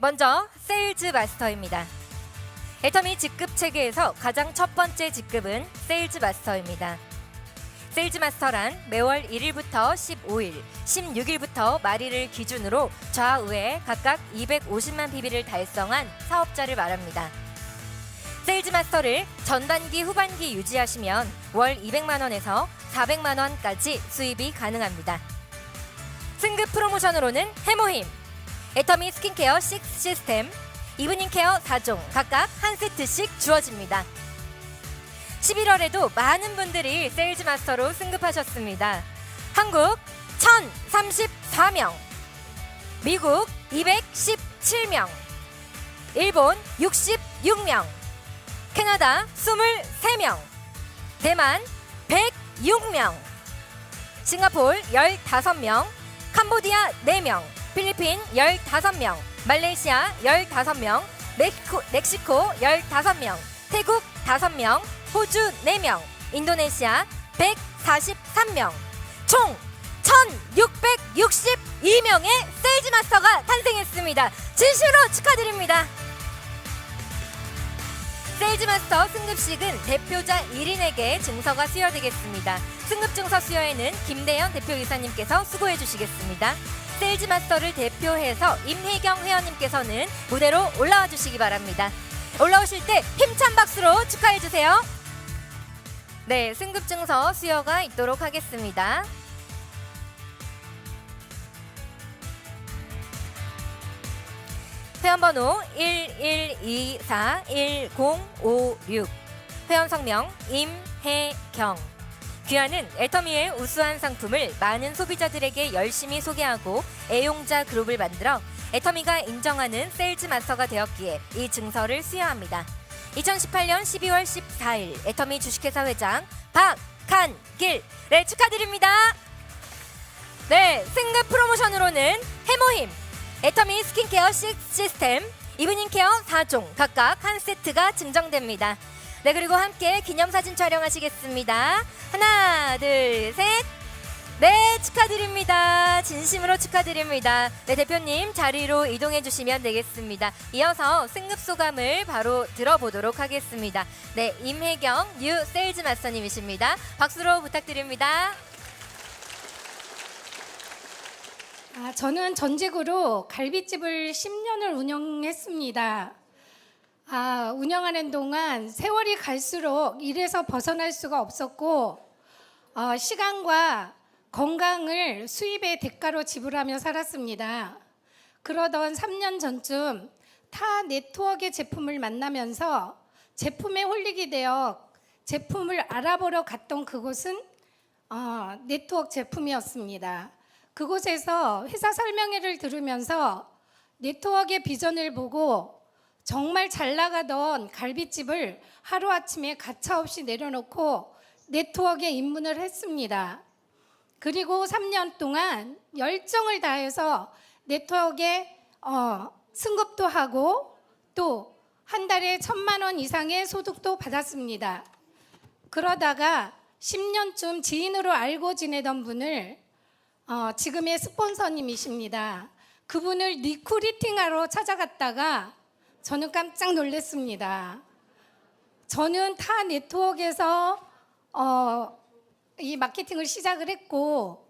네, 먼저 세일즈 마스터입니다. 애터미 직급 체계에서 가장 첫 번째 직급은 세일즈 마스터입니다. 세일즈 마스터란 매월 1일부터 15일, 16일부터 말일을 기준으로 좌우에 각각 250만 PB를 달성한 사업자를 말합니다. 세일즈 마스터를 전반기 후반기 유지하시면 월 200만 원에서 400만 원까지 수입이 가능합니다. 승급 프로모션으로는 해모힘, 애터미 스킨케어 6 시스템, 이브닝 케어 4종 각각 한 세트씩 주어집니다. 11월에도 많은 분들이 세일즈 마스터로 승급하셨습니다. 한국 1034명, 미국 217명, 일본 66명, 캐나다 23명, 대만 106명, 싱가폴 15명, 캄보디아 4명, 필리핀 15명, 말레이시아 15명, 멕시코, 멕시코 15명, 태국 5명, 호주 4명, 인도네시아 143명, 총 1662명의 세일즈 마스터가 탄생했습니다. 진심으로 축하드립니다. 세일즈 마스터 승급식은 대표자 1인에게 증서가 수여되겠습니다. 승급 증서 수여에는 김대현 대표이사님께서 수고해 주시겠습니다. 세일즈 마스터를 대표해서 임혜경 회원님께서는 무대로 올라와 주시기 바랍니다. 올라오실 때 힘찬 박수로 축하해 주세요. 네, 승급 증서 수여가 있도록 하겠습니다. 회원번호 11241056 회원 성명 임혜경 귀하는 애터미의 우수한 상품을 많은 소비자들에게 열심히 소개하고 애용자 그룹을 만들어 애터미가 인정하는 세일즈 마스터가 되었기에 이 증서를 수여합니다. 2018년 12월 14일 애터미 주식회사 회장 박한길 네 축하드립니다. 네 승급 프로모션으로는 해모힘 애터미 스킨케어 6 시스템, 이브닝 케어 4종 각각 한 세트가 증정됩니다. 네, 그리고 함께 기념사진 촬영하시겠습니다. 하나, 둘, 셋. 네, 축하드립니다. 진심으로 축하드립니다. 네, 대표님 자리로 이동해 주시면 되겠습니다. 이어서 승급 소감을 바로 들어보도록 하겠습니다. 네, 임혜경 뉴 세일즈 마스터님이십니다. 박수로 부탁드립니다. 아, 저는 전직으로 갈비집을 10년을 운영했습니다. 아, 운영하는 동안 세월이 갈수록 일에서 벗어날 수가 없었고 어, 시간과 건강을 수입의 대가로 지불하며 살았습니다. 그러던 3년 전쯤 타 네트워크의 제품을 만나면서 제품에 홀리게 되어 제품을 알아보러 갔던 그곳은 어, 네트워크 제품이었습니다. 그곳에서 회사 설명회를 들으면서 네트워크의 비전을 보고 정말 잘 나가던 갈비집을 하루아침에 가차없이 내려놓고 네트워크에 입문을 했습니다. 그리고 3년 동안 열정을 다해서 네트워크에 어, 승급도 하고 또 한 달에 천만 원 이상의 소득도 받았습니다. 그러다가 10년쯤 지인으로 알고 지내던 분을 어, 지금의 스폰서님이십니다. 그분을 리크루팅하러 찾아갔다가 저는 깜짝 놀랐습니다. 저는 타 네트워크에서 어, 이 마케팅을 시작을 했고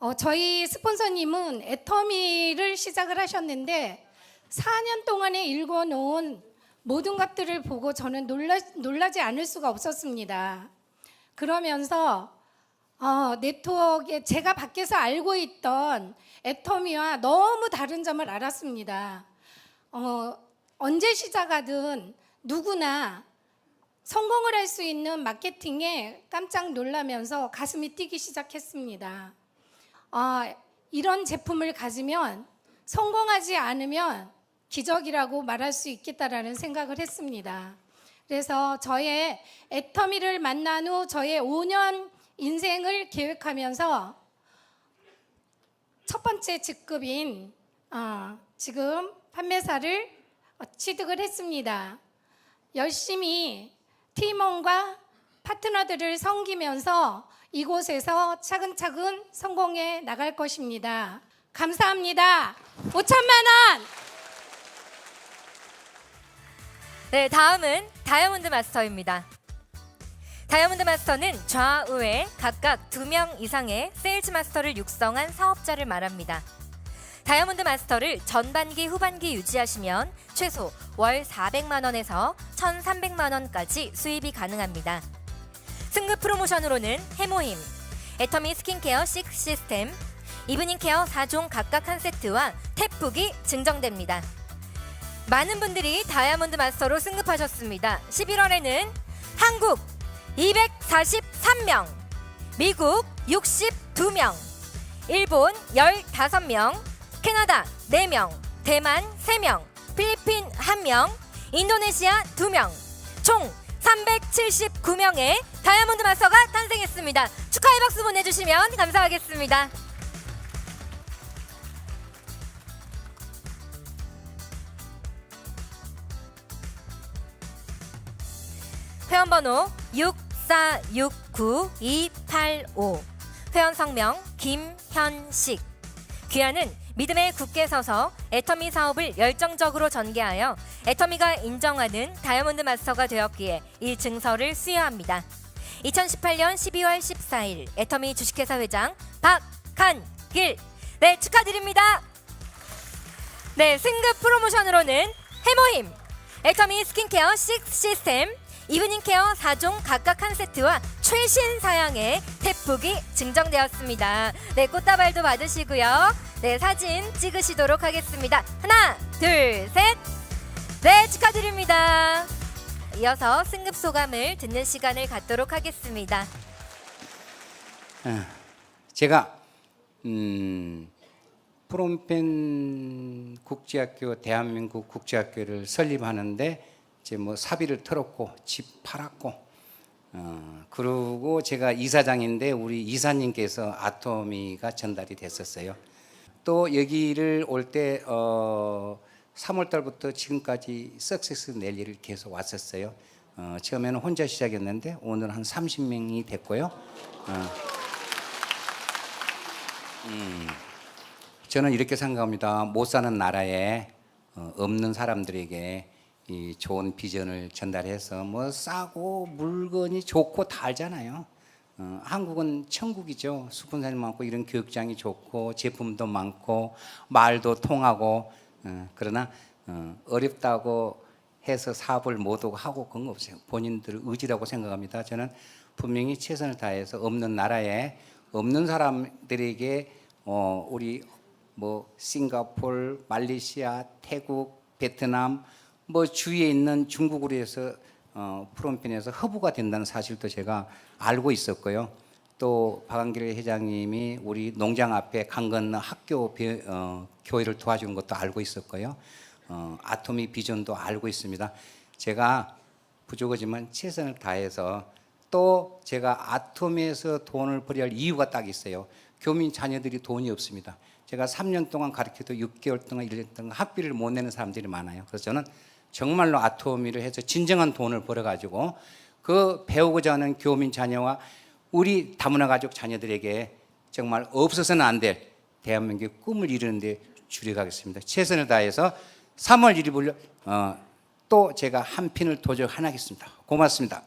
어, 저희 스폰서님은 애터미를 시작을 하셨는데 4년 동안에 읽어놓은 모든 것들을 보고 저는 놀라, 놀라지 않을 수가 없었습니다. 그러면서 어, 네트워크에 제가 밖에서 알고 있던 애터미와 너무 다른 점을 알았습니다. 어, 언제 시작하든 누구나 성공을 할 수 있는 마케팅에 깜짝 놀라면서 가슴이 뛰기 시작했습니다. 아, 이런 제품을 가지면 성공하지 않으면 기적이라고 말할 수 있겠다라는 생각을 했습니다. 그래서 저의 애터미를 만난 후 저의 5년 인생을 계획하면서 첫 번째 직급인 어, 지금 판매사를 어, 어, 취득을 했습니다. 열심히 팀원과 파트너들을 섬기면서 이곳에서 차근차근 성공해 나갈 것입니다. 감사합니다. 5천만 원! 네, 다음은 다이아몬드 마스터입니다. 다이아몬드 마스터는 좌우에 각각 두 명 이상의 세일즈 마스터를 육성한 사업자를 말합니다. 다이아몬드 마스터를 전반기 후반기 유지하시면 최소 월 400만 원에서 1,300만 원까지 수입이 가능합니다. 승급 프로모션으로는 해모힘, 애터미 스킨케어 6 시스템, 이브닝 케어 4종 각각 한 세트와 탭북이 증정됩니다. 많은 분들이 다이아몬드 마스터로 승급하셨습니다. 11월에는 한국 243명, 미국 62명, 일본 15명, 캐나다. 4명, 대만 3명, 필리핀 1명, 인도네시아 2명, 총 379명의 다이아몬드 마스터가 탄생했습니다. 축하의 박수 보내주시면 감사하겠습니다. 회원번호 6469-285 회원 성명 김현식. 귀하는 믿음의 굳게 서서 애터미 사업을 열정적으로 전개하여 애터미가 인정하는 다이아몬드 마스터가 되었기에 이 증서를 수여합니다. 2018년 12월 14일 애터미 주식회사 회장 박한길 네 축하드립니다. 네 승급 프로모션으로는 해모힘 애터미 스킨케어 6 시스템 이브닝 케어 4종 각각 한 세트와 최신 사양의 탭북이 증정되었습니다. 네, 꽃다발도 받으시고요. 네, 사진 찍으시도록 하겠습니다. 하나, 둘, 셋. 네, 축하드립니다. 이어서 승급 소감을 듣는 시간을 갖도록 하겠습니다. 제가 음, 프롬펜 국제학교 대한민국 국제학교를 설립하는데 이제 뭐 사비를 털었고 집 팔았고 어, 그리고 제가 이사장인데 우리 이사님께서 아토미가 전달이 됐었어요. 또 여기를 올때 어, 3월 달부터 지금까지 석세스 랠리를 계속 왔었어요. 어, 처음에는 혼자 시작했는데 오늘 한 30명이 됐고요. 어, 저는 이렇게 생각합니다. 못 사는 나라에 어, 없는 사람들에게 이 좋은 비전을 전달해서 뭐 싸고 물건이 좋고 다 알잖아요. 어, 한국은 천국이죠. 수군사님 많고 이런 교육장이 좋고 제품도 많고 말도 통하고 어, 그러나 어, 어렵다고 해서 사업을 못하고 하고 그런 거 없어요. 본인들 의지라고 생각합니다. 저는 분명히 최선을 다해서 없는 나라에 없는 사람들에게 어, 우리 뭐 싱가폴, 말레이시아, 태국, 베트남 뭐 주위에 있는 중국으로 해서 어, 프롬펜에서 허브가 된다는 사실도 제가 알고 있었고요. 또 박한길 회장님이 우리 농장 앞에 강 건너 학교 배- 어, 교회를 도와주는 것도 알고 있었고요. 어, 아토미 비전도 알고 있습니다. 제가 부족하지만 최선을 다해서 또 제가 아토미에서 돈을 벌여야 할 이유가 딱 있어요. 교민 자녀들이 돈이 없습니다. 제가 3년 동안 가르쳐도 6개월 동안 1년 동안 학비를 못 내는 사람들이 많아요. 그래서 저는 정말로 아토미를 해서 진정한 돈을 벌어가지고 그 배우고자 하는 교민 자녀와 우리 다문화 가족 자녀들에게 정말 없어서는 안 될 대한민국의 꿈을 이루는데 주력하겠습니다. 최선을 다해서 3월 1일 어, 또 제가 한 핀을 도전하겠습니다. 고맙습니다.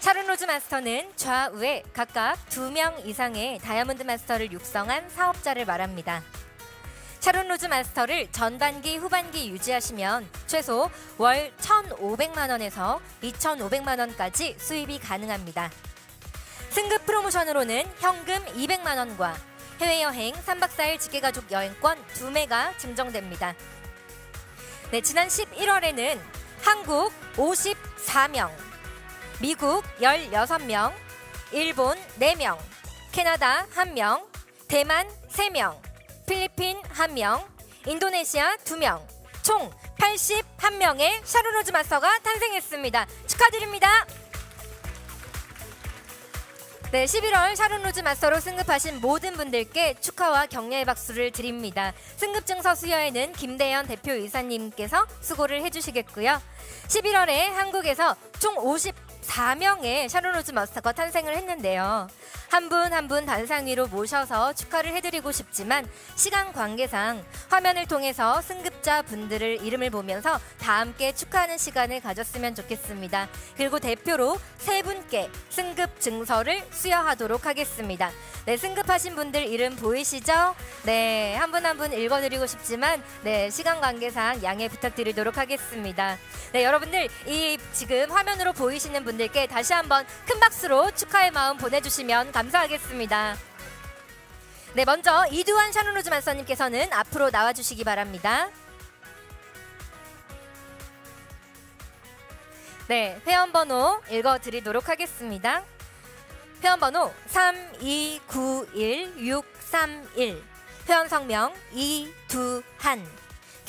차룬로즈 마스터는 좌우에 각각 두명 이상의 다이아몬드 마스터를 육성한 사업자를 말합니다. 차룬로즈 마스터를 전반기 후반기 유지하시면 최소 월 1,500만 원에서 2,500만 원까지 수입이 가능합니다. 승급 프로모션으로는 현금 200만 원과 해외여행 3박 4일 직계가족 여행권 2매가 증정됩니다. 네, 지난 11월에는 한국 54명, 미국 16명, 일본 4명, 캐나다 1명, 대만 3명, 필리핀 1명, 인도네시아 2명, 총 81명의 샤르로즈 마스터가 탄생했습니다. 축하드립니다. 네, 11월 샤론로즈 마스터로 승급하신 모든 분들께 축하와 격려의 박수를 드립니다. 승급 증서 수여에는 김대현 대표 이사님께서 수고를 해주시겠고요. 11월에 한국에서 총 50 14명의 샤론로즈 마스터가 탄생을 했는데요. 한 분 한 분 단상 위로 모셔서 축하를 해드리고 싶지만 시간 관계상 화면을 통해서 승급자 분들을 이름을 보면서 다 함께 축하하는 시간을 가졌으면 좋겠습니다. 그리고 대표로 세 분께 승급 증서를 수여하도록 하겠습니다. 네, 승급하신 분들 이름 보이시죠? 네, 한 분 한 분 읽어드리고 싶지만 네, 시간 관계상 양해 부탁드리도록 하겠습니다. 네, 여러분들 이 지금 화면으로 보이시는 분들 께 다시 한번 큰 박수로 축하의 마음 보내주시면 감사하겠습니다. 네, 먼저 이두환 샤누로즈 만사님께서는 앞으로 나와주시기 바랍니다. 네, 회원번호 읽어드리도록 하겠습니다. 회원번호 3291631 회원 성명 이두한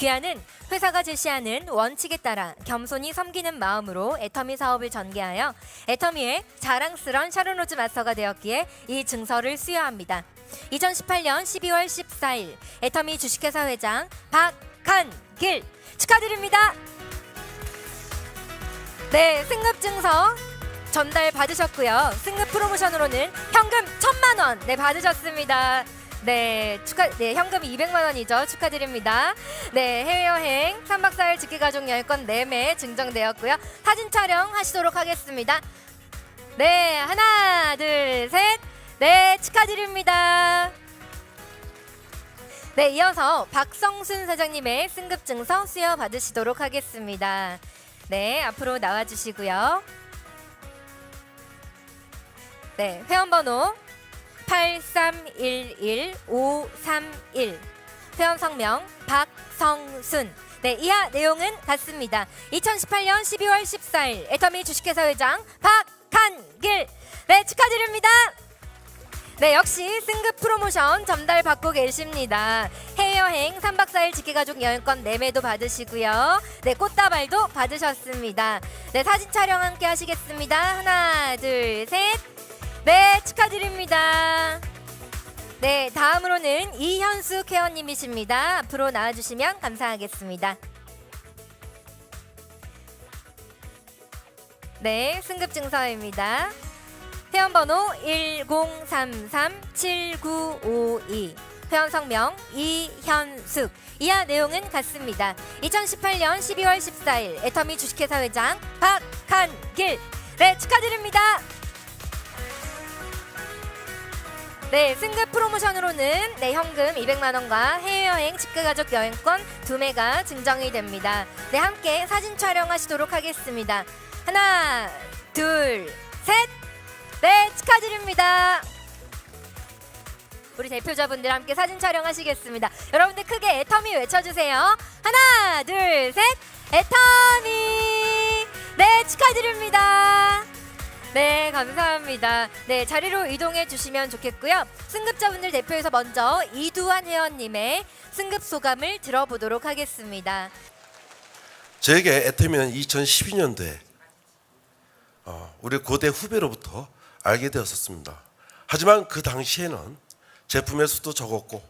귀하는 회사가 제시하는 원칙에 따라 겸손히 섬기는 마음으로 애터미 사업을 전개하여 애터미의 자랑스런 샤르노즈 마스터가 되었기에 이 증서를 수여합니다. 2018년 12월 14일 애터미 주식회사 회장 박한길 축하드립니다. 네, 승급 증서 전달 받으셨고요. 승급 프로모션으로는 현금 천만 원, 네 받으셨습니다. 네, 축하, 네, 현금 200만 원이죠. 축하드립니다. 네, 해외여행 3박 4일 직계가족 여행권 4매 증정되었고요. 사진 촬영 하시도록 하겠습니다. 네, 하나, 둘, 셋. 네, 축하드립니다. 네, 이어서 박성순 사장님의 승급 증서 수여 받으시도록 하겠습니다. 네, 앞으로 나와 주시고요. 네, 회원 번호 8311531 회원 성명 박성순 네, 이하 내용은 같습니다. 2018년 12월 14일 애터미 주식회사 회장 박한길 네, 축하드립니다. 네, 역시 승급 프로모션 전달 받고 계십니다. 해외여행 3박 4일 직계가족 여행권 4매도 받으시고요. 네, 꽃다발도 받으셨습니다. 네, 사진 촬영 함께 하시겠습니다. 하나, 둘, 셋. 네, 축하드립니다. 네, 다음으로는 이현수 케어님이십니다. 앞으로 나와주시면 감사하겠습니다. 네, 승급 증서입니다. 회원번호 1033-7952 회원 성명 이현숙 이하 내용은 같습니다. 2018년 12월 14일 애터미 주식회사 회장 박한길 네 축하드립니다. 네, 승급 프로모션으로는 네, 현금 200만 원과 해외여행 직계가족 여행권 두 매가 증정이 됩니다. 네, 함께 사진 촬영하시도록 하겠습니다. 하나, 둘, 셋. 네, 축하드립니다. 우리 대표자분들 함께 사진 촬영하시겠습니다. 여러분들 크게 애터미 외쳐주세요. 하나, 둘, 셋. 애터미. 네, 축하드립니다. 네, 감사합니다. 네, 자리로 이동해 주시면 좋겠고요. 승급자분들 대표에서 먼저 이두환 회원님의 승급 소감을 들어보도록 하겠습니다. 저에게 애터미는 2012년도에 어, 우리 고대 후배로부터 알게 되었었습니다. 하지만 그 당시에는 제품의 수도 적었고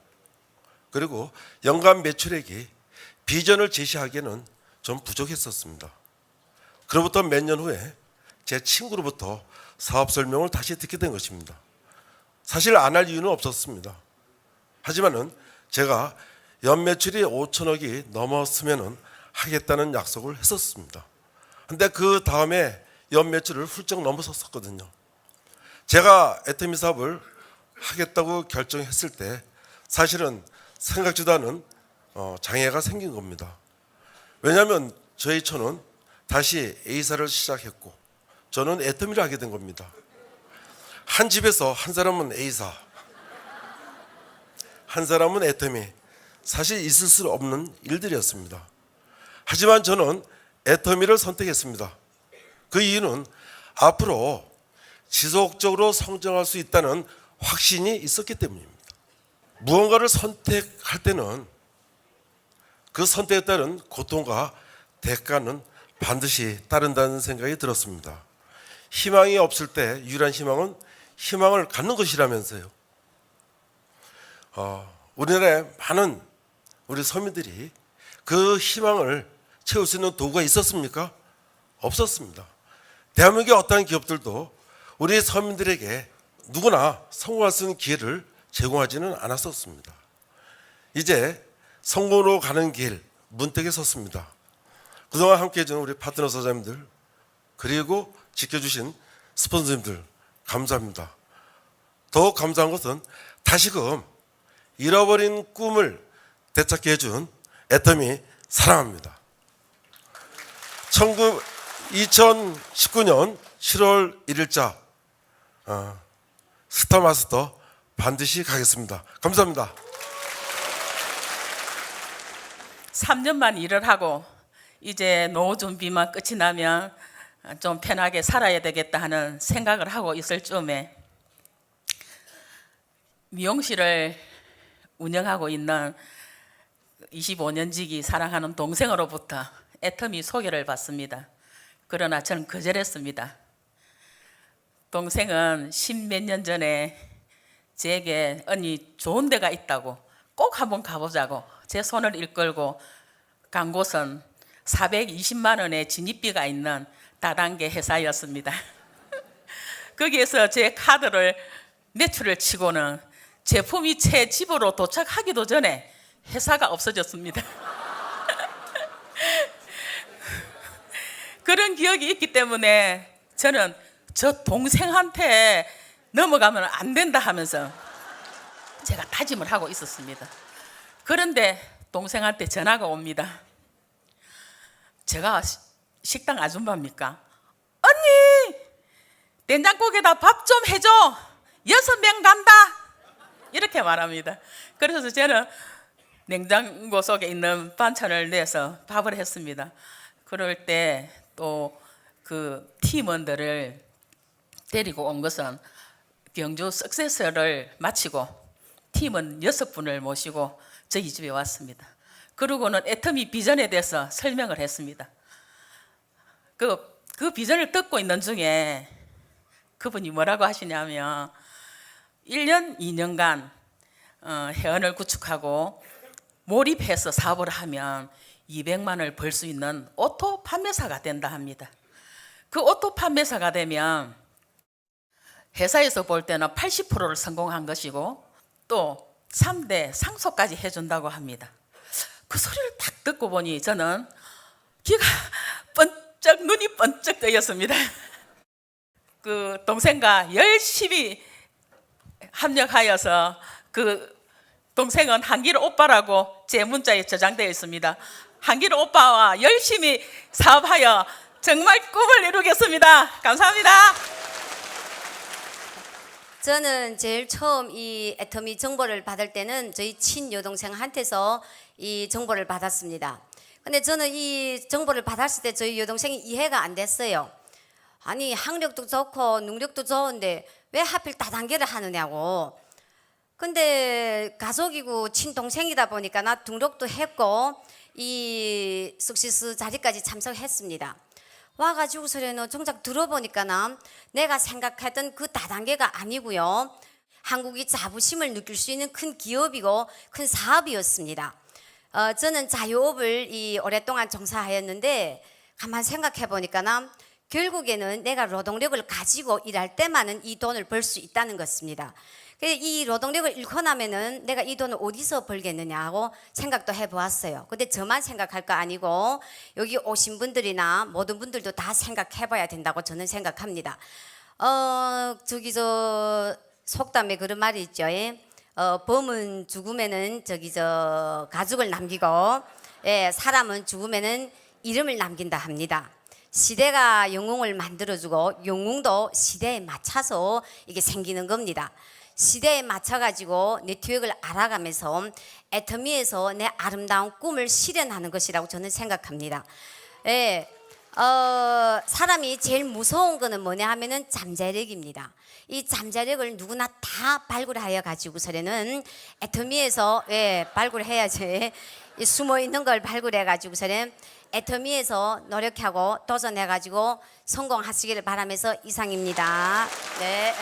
그리고 연간 매출액이 비전을 제시하기에는 좀 부족했었습니다. 그로부터 몇 년 후에 제 친구로부터 사업 설명을 다시 듣게 된 것입니다. 사실 안 할 이유는 없었습니다. 하지만은 제가 연 매출이 5천억이 넘었으면은 하겠다는 약속을 했었습니다. 근데 그 다음에 연 매출을 훌쩍 넘어섰었거든요. 제가 애터미 사업을 하겠다고 결정했을 때 사실은 생각지도 않은 어, 장애가 생긴 겁니다. 왜냐하면 저희 처는 다시 A사를 시작했고 저는 애터미를 하게 된 겁니다. 한 집에서 한 사람은 A사, 한 사람은 애터미. 사실 있을 수 없는 일들이었습니다. 하지만 저는 애터미를 선택했습니다. 그 이유는 앞으로 지속적으로 성장할 수 있다는 확신이 있었기 때문입니다. 무언가를 선택할 때는 그 선택에 따른 고통과 대가는 반드시 따른다는 생각이 들었습니다. 희망이 없을 때 유일한 희망은 희망을 갖는 것이라면서요. 어, 우리나라에 많은 우리 서민들이 그 희망을 채울 수 있는 도구가 있었습니까? 없었습니다. 대한민국의 어떠한 기업들도 우리 서민들에게 누구나 성공할 수 있는 기회를 제공하지는 않았었습니다. 이제 성공으로 가는 길 문턱에 섰습니다. 그동안 함께해 주는 우리 파트너 사장님들 그리고 지켜주신 스폰서님들 감사합니다. 더욱 감사한 것은 다시금 잃어버린 꿈을 되찾게 해준 애터미 사랑합니다. 19, 2019년 7월 1일자 어, 스타마스터 반드시 가겠습니다. 감사합니다. 3년만 일을 하고 이제 노후 준비만 끝이 나면 좀 편하게 살아야 되겠다 하는 생각을 하고 있을 즈음에 미용실을 운영하고 있는 25년 지기 사랑하는 동생으로부터 애터미 소개를 받습니다. 그러나 저는 거절했습니다. 동생은 십몇 년 전에 제게 언니 좋은 데가 있다고 꼭 한번 가보자고 제 손을 일끌고 간 곳은 420만 원의 진입비가 있는 다단계 회사였습니다. 거기에서 제 카드를 매출을 치고는 제품이 제 집으로 도착하기도 전에 회사가 없어졌습니다. 그런 기억이 있기 때문에 저는 저 동생한테 넘어가면 안 된다 하면서 제가 다짐을 하고 있었습니다. 그런데 동생한테 전화가 옵니다. 제가 시- 식당 아줌마입니까? 언니! 된장국에다 밥 좀 해줘! 여섯 명 간다! 이렇게 말합니다. 그래서 저는 냉장고 속에 있는 반찬을 내서 밥을 했습니다. 그럴 때 또 그 팀원들을 데리고 온 것은 경주 석세서를 마치고 팀은 여섯 분을 모시고 저희 집에 왔습니다. 그러고는 애터미 비전에 대해서 설명을 했습니다. 그, 그 비전을 듣고 있는 중에 그분이 뭐라고 하시냐면 1년, 2년간 어, 회원을 구축하고 몰입해서 사업을 하면 200만 원을 벌 수 있는 오토 판매사가 된다 합니다. 그 오토 판매사가 되면 회사에서 볼 때는 80%를 성공한 것이고 또 3대 상속까지 해준다고 합니다. 그 소리를 딱 듣고 보니 저는 귀가 번쩍 눈이 번쩍 뜨였습니다. 그 동생과 열심히 합력하여서 그 동생은 한길 오빠라고 제 문자에 저장되어 있습니다. 한길 오빠와 열심히 사업하여 정말 꿈을 이루겠습니다. 감사합니다. 저는 제일 처음 이 애터미 정보를 받을 때는 저희 친여동생한테서 이 정보를 받았습니다. 근데 저는 이 정보를 받았을 때 저희 여동생이 이해가 안 됐어요. 아니 학력도 좋고 능력도 좋은데 왜 하필 다단계를 하느냐고. 근데 가족이고 친동생이다 보니까 나 등록도 했고 이 석시스 자리까지 참석했습니다. 와가지고서는 정작 들어보니까는 내가 생각했던 그 다단계가 아니고요. 한국이 자부심을 느낄 수 있는 큰 기업이고 큰 사업이었습니다. 어, 저는 자유업을 이 오랫동안 종사하였는데 가만 생각해 보니까는 결국에는 내가 노동력을 가지고 일할 때만은 이 돈을 벌 수 있다는 것입니다. 그래서 이 노동력을 잃고 나면은 내가 이 돈을 어디서 벌겠느냐 하고 생각도 해보았어요. 근데 저만 생각할 거 아니고 여기 오신 분들이나 모든 분들도 다 생각해봐야 된다고 저는 생각합니다. 어 저기 저 속담에 그런 말이 있죠. 예? 어 범은 죽음에는 저기 저 가죽을 남기고 예, 사람은 죽음에는 이름을 남긴다 합니다. 시대가 영웅을 만들어주고 영웅도 시대에 맞춰서 이게 생기는 겁니다. 시대에 맞춰가지고 네트워크를 알아가면서 애터미에서 내 아름다운 꿈을 실현하는 것이라고 저는 생각합니다. 예, 어, 사람이 제일 무서운 거는 뭐냐 하면은 잠재력입니다. 이 잠재력을 누구나 다 발굴하여 가지고서는 애터미에서 예, 발굴해야지 이 숨어 있는 걸 발굴해 가지고서는 애터미에서 노력하고 도전해 가지고 성공하시기를 바라면서 이상입니다. 네.